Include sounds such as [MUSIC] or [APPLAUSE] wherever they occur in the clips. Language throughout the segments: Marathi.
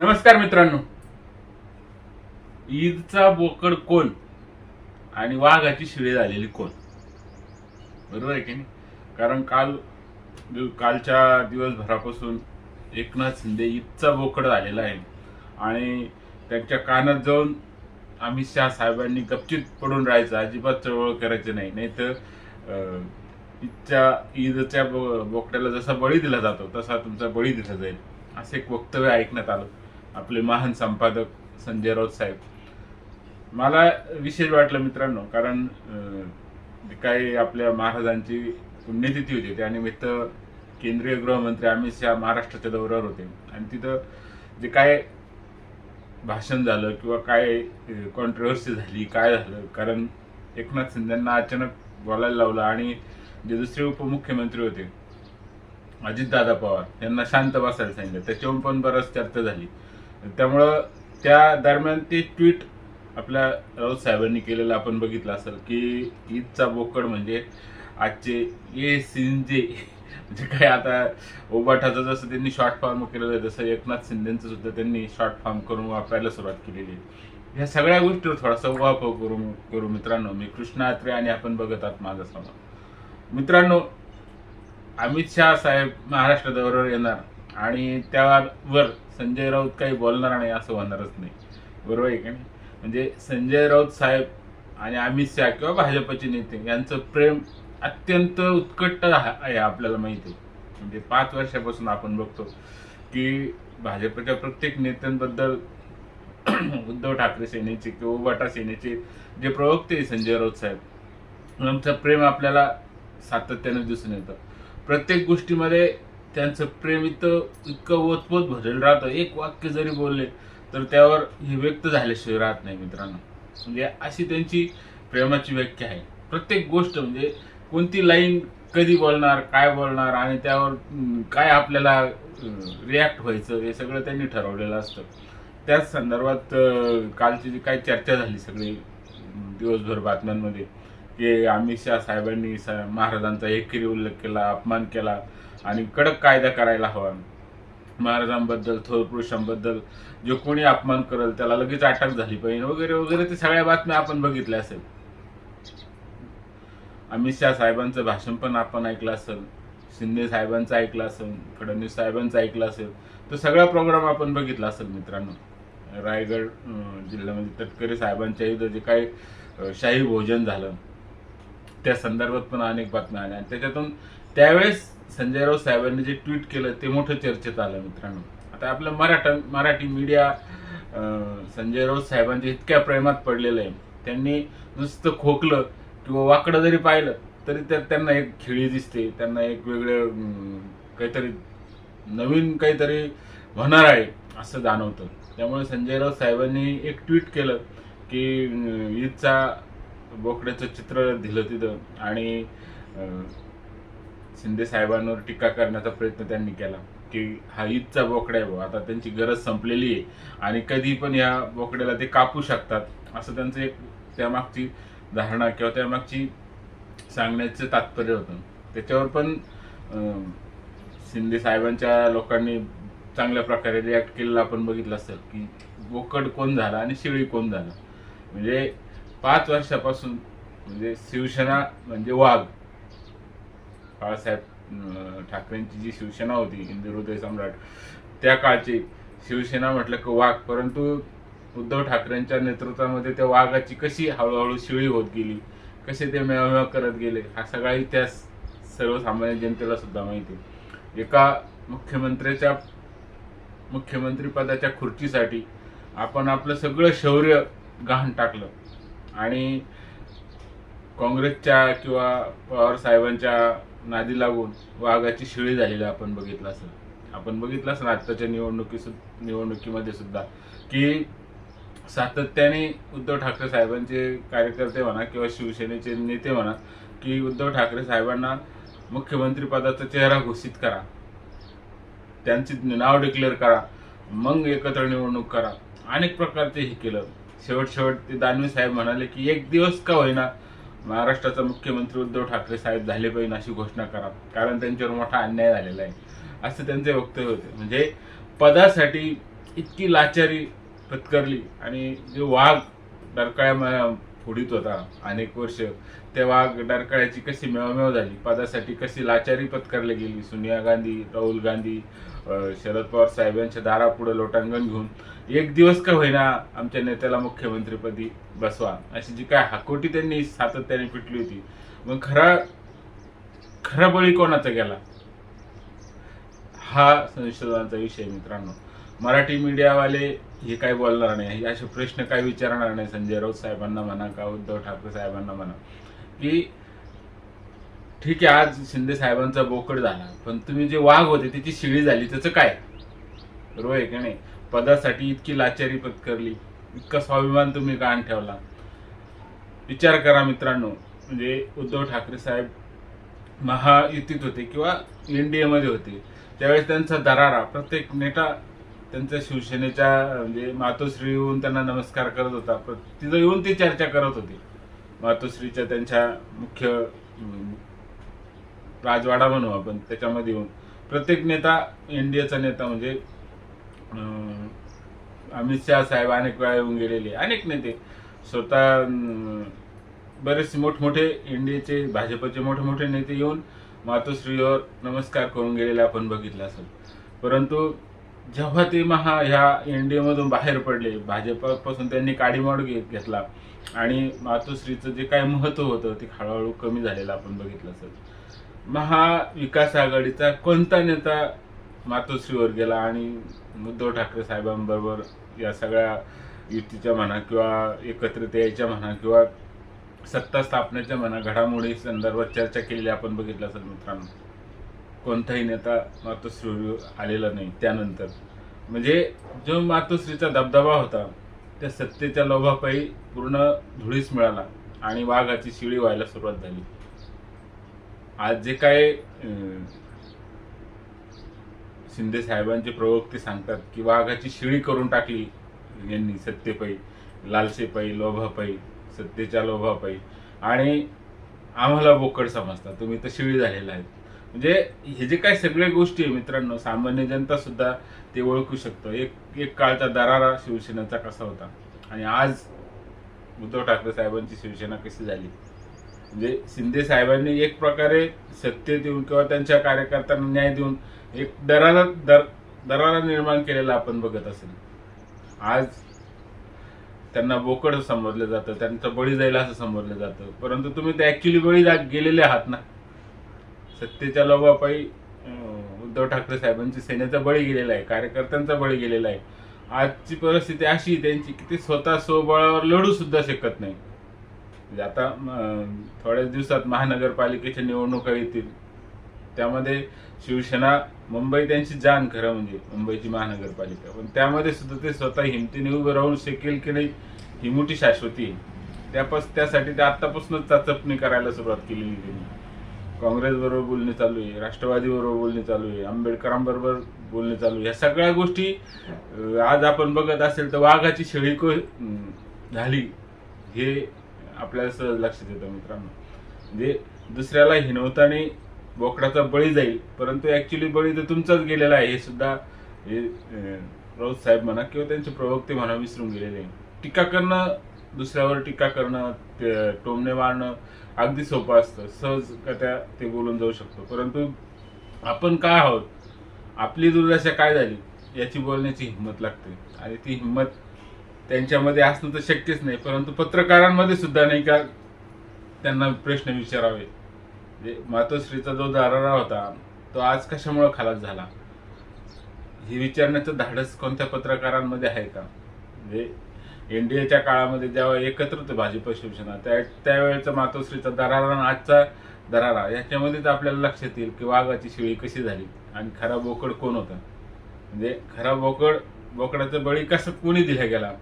नमस्कार मित्रांनो. ईदचा बोकड कोण आणि वाघाची शिळे झालेली कोण? बरोबर आहे की नाही? कारण काल कालच्या दिवसभरापासून एकनाथ शिंदे ईदचा बोकड झालेला आहे. आणि त्यांच्या कानात जाऊन अमित शहा साहेबांनी गपचित पडून राहायचं अजिबात चळवळ करायची नाही. नाहीतर ईदच्या ईदच्या बोकड्याला जसा बळी दिला जातो तसा तुमचा बळी दिला जाईल. असं एक वक्तव्य ऐकण्यात आलं. आपले महान संपादक संजय राऊत साहेब. मला विशेष वाटलं मित्रांनो कारण जे काही आपल्या महाराजांची पुण्यतिथी होती. त्यानिमित्त केंद्रीय गृहमंत्री अमित शहा महाराष्ट्राच्या दौऱ्यावर होते. आणि तिथं जे काय भाषण झालं किंवा काय कॉन्ट्रोवर्सी झाली काय झालं कारण एकनाथ शिंदेंना अचानक बोलायला लावलं आणि जे दुसरे उपमुख्यमंत्री होते अजितदादा पवार यांना शांत बसायला सांगितलं. त्याच्यावर पण बरंच चर्चा झाली. त्यामुळं त्या दरम्यान ते ट्विट आपल्या राऊत साहेबांनी केलेलं आपण बघितलं असेल की ईदचा बोकड म्हणजे आजचे ये सिंजे म्हणजे काय आता ओबाठाचं जसं त्यांनी शॉर्ट फॉर्म केलेलं आहे तसं एकनाथ शिंदेचं सुद्धा त्यांनी शॉर्ट फॉर्म करून वापरायला सुरुवात केलेली आहे. ह्या सगळ्या गोष्टीवर थोडासा उहापोह करू करू मित्रांनो. मी कृष्णा अत्रे आणि आपण बघत आहात माझा समाज. मित्रांनो अमित शहा साहेब महाराष्ट्र दौऱ्यावर येणार. आणि त्यावर संजय राऊत काही बोलणार नाही असं होणारच नाही. बरोबर आहे का नाही? म्हणजे संजय राऊत साहेब आणि अमित शहा किंवा भाजपचे नेते यांचं प्रेम अत्यंत उत्कट आहे आपल्याला माहिती आहे. म्हणजे पाच वर्षापासून आपण बघतो की भाजपच्या प्रत्येक नेत्यांबद्दल [CLEARS THROAT] उद्धव ठाकरे सेनेचे किंवा उबाटा सेनेचे जे प्रवक्ते संजय राऊत साहेब यांचं प्रेम आपल्याला सातत्याने दिसून येतं. प्रत्येक गोष्टीमध्ये त्यांचं प्रेम इथं इतकं ओतपोत भरलेलं राहतं. एक वाक्य जरी बोलले तर त्यावर हे व्यक्त झाल्याशिवाय राहत नाही मित्रांनो. म्हणजे अशी त्यांची प्रेमाची व्याख्या आहे. प्रत्येक गोष्ट म्हणजे कोणती लाईन कधी बोलणार काय बोलणार आणि त्यावर काय आपल्याला रिॲक्ट व्हायचं हे सगळं त्यांनी ठरवलेलं असतं. त्याच संदर्भात कालची जी काही चर्चा झाली सगळी दिवसभर बातम्यांमध्ये की अमित शहा साहेबांनी स- महाराजांचा एकेरी उल्लेख केला अपमान केला आणि कडक कायदा करायला हवा. महाराजांबद्दल थोर पुरुषांबद्दल जो कोणी अपमान करेल त्याला लगेच अटक झाली पाहिजे वगैरे वगैरे ते सगळ्या बातम्या आपण बघितल्या असेल. अमित शहा साहेबांचं भाषण पण आपण ऐकलं असेल शिंदे साहेबांचं ऐकलं असेल फडणवीस साहेबांचं ऐकलं असेल तो सगळा प्रोग्राम आपण बघितला असेल मित्रांनो. रायगड जिल्ह्यामध्ये तटकरे साहेबांच्या इथं जे काही शाही भोजन झालं त्या संदर्भात पण अनेक बातम्या आल्या. आणि त्याच्यातून त्यावेळेस संजयराव साहेबांनी जे ट्विट केलं ते मोठं चर्चेत आलं मित्रांनो. आता आपलं मराठा मराठी मीडिया संजयराव साहेबांच्या इतक्या प्रेमात पडलेलं आहे. त्यांनी नुसतं खोकलं किंवा वाकडं जरी पाहिलं तरी तर त्यांना एक खेळी दिसते त्यांना एक वेगळं काहीतरी नवीन काहीतरी होणार आहे असं जाणवतं. त्यामुळे संजयराव साहेबांनी एक ट्विट केलं की ईदचा बोकड्याचं चित्र दिलं तिथं आणि शिंदे साहेबांवर टीका करण्याचा प्रयत्न त्यांनी केला की हा ईदचा बोकडा आहे आता त्यांची गरज संपलेली आहे. आणि कधी पण या बोकड्याला ते कापू शकतात असं त्यांचं एक त्यामागची धारणा किंवा त्यामागची सांगण्याचं तात्पर्य होतं. त्याच्यावर पण शिंदे साहेबांच्या लोकांनी चांगल्या प्रकारे रिॲक्ट केलेला आपण बघितलं असेल की बोकड कोण झाला आणि शिळी कोण झाला. म्हणजे पाच वर्षापासून म्हणजे शिवसेना म्हणजे वाघ. बाळासाहेब ठाकरेंची जी शिवसेना होती हिंदू हृदय सम्राट त्या काळची शिवसेना म्हटलं की वाघ. परंतु उद्धव ठाकरेंच्या नेतृत्वामध्ये त्या वाघाची कशी हळूहळू शिळी होत गेली कसे ते मेळमेळ करत गेले हा सगळा इतिहास सर्वसामान्य जनतेला सुद्धा माहिती एका मुख्यमंत्र्याच्या मुख्यमंत्रीपदाच्या खुर्चीसाठी आपण आपलं सगळं शौर्य गहाण टाकलं. आणि काँग्रेसच्या किंवा पवार साहेबांच्या नादी लागून वाघाची शिळी झालेली आपण बघितलं असेल. आपण बघितलं असेल आत्ताच्या निवडणुकी निवडणुकीमध्ये सुद्धा की सातत्याने उद्धव ठाकरे साहेबांचे कार्यकर्ते म्हणा किंवा शिवसेनेचे नेते म्हणा की उद्धव ठाकरे साहेबांना मुख्यमंत्रीपदाचा चेहरा घोषित करा. त्यांची नाव डिक्लेअर करा. मग एकत्र निवडणूक करा. अनेक प्रकारचे हे केलं. शेवट शेवट ते दानवे साहेब म्हणाले की एक दिवस का होईना महाराष्ट्राचा मुख्यमंत्री उद्धव ठाकरे साहेब झाले पाहिजे अशी घोषणा करा. कारण त्यांच्यावर मोठा अन्याय झालेला आहे. असं त्यांचे वक्तव्य होते. म्हणजे पदासाठी इतकी लाचारी पत्करली आणि जे वाघ डरकाळ्या फोडीत होता अनेक वर्ष त्या वाघ डरकाळ्याची कशी मेवमेव झाली? पदासाठी कशी लाचारी पत्करली गेली? सोनिया गांधी राहुल गांधी शरद पवार साहेबांच्या दारापुढे लोटांगण घेऊन एक दिवस का होईना आमच्या नेत्याला मुख्यमंत्रीपदी बसवा अशी जी काय हाकोटी त्यांनी सातत्याने पिटली होती. मग खरा खरा बळी कोणाचा गेला? हा संशोधनाचा विषय मित्रांनो. मराठी मीडियावाले हे काय बोलणार नाही? असे प्रश्न काय विचारणार नाही? संजय राऊत साहेबांना म्हणा का? उद्धव ठाकरे साहेबांना म्हणा. की ठीक आहे आज शिंदे साहेबांचा बोकड झाला पण तुम्ही जे वाघ होते त्याची शिळी झाली त्याचं काय? बरोबर आहे का नाही? पदासाठी इतकी लाचारी पत्करली इतका स्वाभिमान तुम्ही कान ठेवला. विचार करा मित्रांनो म्हणजे उद्धव ठाकरे साहेब महायुतीत होते किंवा एन डी एमध्ये होते त्यावेळेस त्यांचा दरारा प्रत्येक नेता त्यांच्या शिवसेनेच्या म्हणजे मातोश्री येऊन त्यांना नमस्कार करत होता तिथं येऊन ती चर्चा करत होते. मातोश्रीच्या त्यांच्या मुख्य राजवाडा म्हणू आपण त्याच्यामध्ये येऊन. प्रत्येक नेता एनडीएचा नेता म्हणजे अमित शहा साहेब अनेक वेळा येऊन गेलेले अनेक नेते. स्वतः बरेच मोठमोठे एनडीएचे भाजपचे मोठे मोठे नेते येऊन मातोश्रीवर नमस्कार करून गेलेले आपण बघितलं असेल. परंतु जेव्हा ते महा ह्या एनडीए बाहेर पडले भाजपापासून त्यांनी काडीमोड घेतला. आणि मातोश्रीचं जे काय महत्त्व होतं ते हळूहळू कमी झालेलं आपण बघितलं असेल. महाविकास आघाडीचा कोणता नेता मातोश्रीवर गेला आणि उद्धव ठाकरे साहेबांबरोबर या सगळ्या युतीच्या म्हणा किंवा एकत्रित यायच्या म्हणा किंवा सत्ता स्थापनेच्या म्हणा घडामोडी संदर्भात चर्चा केलेली आपण बघितलं असेल मित्रांनो. कोणताही नेता मातोश्रीवर आलेला नाही त्यानंतर. म्हणजे जो मातोश्रीचा दबदबा होता त्या सत्तेच्या लोभापायी पूर्ण धुळीस मिळाला आणि वाघाची शिळी व्हायला सुरुवात झाली. आज जे काय शिंदे साहेबांचे प्रवक्ते सांगतात की वाघाची शिळी करून टाकली यांनी सत्तेपायी लालसेपायी लोभापायी सत्तेच्या लोभापायी आणि आम्हाला बोकड समजतात तुम्ही तर शिळी झालेला आहेत म्हणजे हे जे काय सगळ्या गोष्टी आहे मित्रांनो सामान्य जनता सुद्धा ते ओळखू शकतो. एक एक काळचा दरारा शिवसेनेचा कसा होता? आणि आज उद्धव ठाकरे साहेबांची शिवसेना कशी झाली? म्हणजे शिंदे साहेबांनी एक प्रकारे सत्य देऊन किंवा त्यांच्या कार्यकर्त्यांना न्याय देऊन एक दराला दर दरारा निर्माण केलेला आपण बघत असेल. आज त्यांना बोकड समजलं जातं त्यांचं बळी जाईल असं समजलं जातं. परंतु तुम्ही ते ऍक्च्युली बळी गेलेले आहात ना? सत्तेच्या लोभापायी उद्धव ठाकरे साहेबांची सेनेचा बळी गेलेला आहे कार्यकर्त्यांचा बळी गेलेला आहे. आजची परिस्थिती अशी त्यांची की ते स्वतः स्वबळावर लढू सुद्धा शकत नाही. म्हणजे आता थोड्याच दिवसात महानगरपालिकेच्या निवडणुका येतील. त्यामध्ये शिवसेना मुंबई त्यांची जाण खरं म्हणजे मुंबईची महानगरपालिका. पण त्यामध्ये सुद्धा ते स्वतः हिमतीने उभं राहून शकेल की नाही ही मोठी शाश्वती आहे. त्यापास त्यासाठी ते आत्तापासूनच चाचपणी करायला सुरुवात केलेली त्यांनी. काँग्रेस बरोबर चालू आहे राष्ट्रवादी बरोबर चालू आहे आंबेडकरांबरोबर बोलणे चालू आहे. ह्या सगळ्या गोष्टी आज आपण बघत असेल तर वाघाची शेळी झाली. हे आपल्याला सहज लक्षात येतं मित्रांनो. म्हणजे दुसऱ्याला हिनवताने बोकडाचा बळी जाईल परंतु ऍक्च्युली बळी तर तुमचाच गेलेला आहे हे सुद्धा हे राऊत साहेब म्हणा किंवा त्यांचे प्रवक्ते म्हणा विसरून गेलेले टीका करणं दुसऱ्यावर टीका करणं ते टोमणे मारणं अगदी सोपं असतं. सहज त्या ते बोलून जाऊ शकतो. परंतु आपण काय आहोत? आपली दुर्दशा काय झाली? याची बोलण्याची हिंमत लागते. आणि ती हिंमत त्यांच्यामध्ये असणं तर शक्यच नाही परंतु पत्रकारांमध्ये सुद्धा नाही का त्यांना प्रश्न विचारावे. म्हणजे मातोश्रीचा जो दारारा होता तो आज कशामुळे खालास झाला? हे विचारण्याचं धाडस कोणत्या पत्रकारांमध्ये आहे का? म्हणजे एनडीएच्या काळामध्ये जेव्हा एकत्र होतं भाजप शिवसेना त्या त्यावेळेचा मातोश्रीचा दरारा आणि आजचा दरारा याच्यामध्येच आपल्याला लक्षात येईल की वाघाची शिळी कशी झाली आणि खरा बोकड कोण होता? म्हणजे खरा बोकड बोकडाचा बळी कसं कोणी दिला गेला?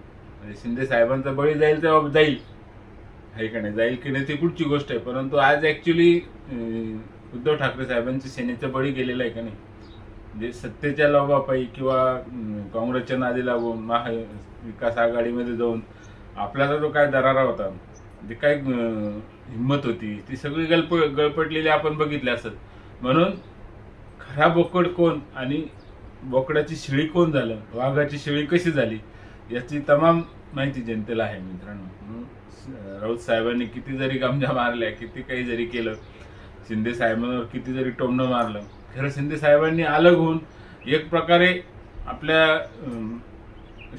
म्हणजे शिंदे साहेबांचा बळी जाईल तेव्हा जाईल. आहे का नाही? जाईल की नाही ती पुढची गोष्ट आहे. परंतु आज ॲक्च्युली उद्धव ठाकरे साहेबांची सेनेचा बळी गेलेला आहे का नाही? म्हणजे सत्तेच्या लोभापायी किंवा काँग्रेसच्या नादी लागून महा विकास आघाडीमध्ये जाऊन आपल्याला जो काय दरारा होता जे काय हिंमत होती ती सगळी गळप गळपटलेली आपण बघितली असत म्हणून खरा बोकड कोण आणि बोकडाची शिळी कोण झालं? वाघाची शिळी कशी झाली? याची तमाम माहिती जनतेला आहे मित्रांनो. राऊत साहेबांनी किती जरी गमजा मारल्या किती काही जरी केलं शिंदे साहेबांवर किती जरी टोमणं मारलं खरं शिंदे साहेबांनी अलग होऊन एक प्रकारे आपल्या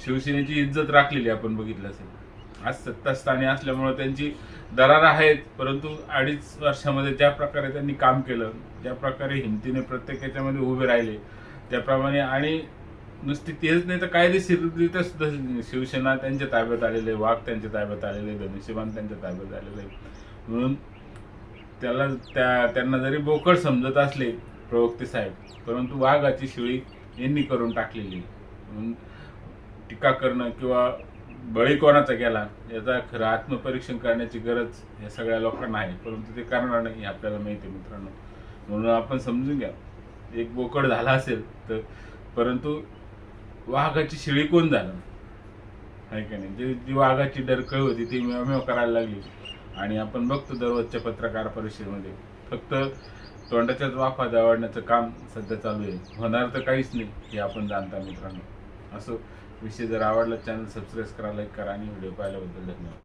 शिवसेनेची इज्जत राखलेली आपण बघितलं असेल. आज सत्तास्थानी असल्यामुळे त्यांची दरार आहेत परंतु अडीच वर्षामध्ये ज्या प्रकारे त्यांनी काम केलं ज्या प्रकारे हिमतीने प्रत्येक याच्यामध्ये उभे राहिले त्याप्रमाणे आणि नुसती तेच नाही तर कायदेशीररित्या सुद्धा शिवसेना त्यांच्या ताब्यात आलेले वाघ त्यांच्या ताब्यात आलेले धनुष्यबाण त्यांच्या ताब्यात आलेले. म्हणून त्याला त्या त्यांना जरी बोकड समजत असले प्रवक्ते साहेब परंतु वाघाची शिळी यांनी करून टाकलेली. म्हणून टीका करणं किंवा बळी कोणाचा गेला याचा खरं आत्मपरीक्षण करण्याची गरज या सगळ्या लोकांना आहे परंतु ते करणार नाही हे आपल्याला माहिती आहे मित्रांनो. म्हणून आपण समजून घ्या. एक बोकड झाला असेल तर परंतु वाघाची शिळी कोण झालं? आहे का नाही? जी जी वाघाची डरकळ होती ती मेव करायला लागली. आणि आपण बघतो दररोजच्या पत्रकार परिषदेमध्ये फक्त तोंडाच्याच वाफा दावडण्याचं काम सध्या चालू आहे. होणार तर काहीच नाही हे आपण जाणता मित्रांनो. असं विषय जर आवडला चॅनल सबस्क्राईब करा लाईक करा आणि व्हिडिओ पाहिल्याबद्दल धन्यवाद.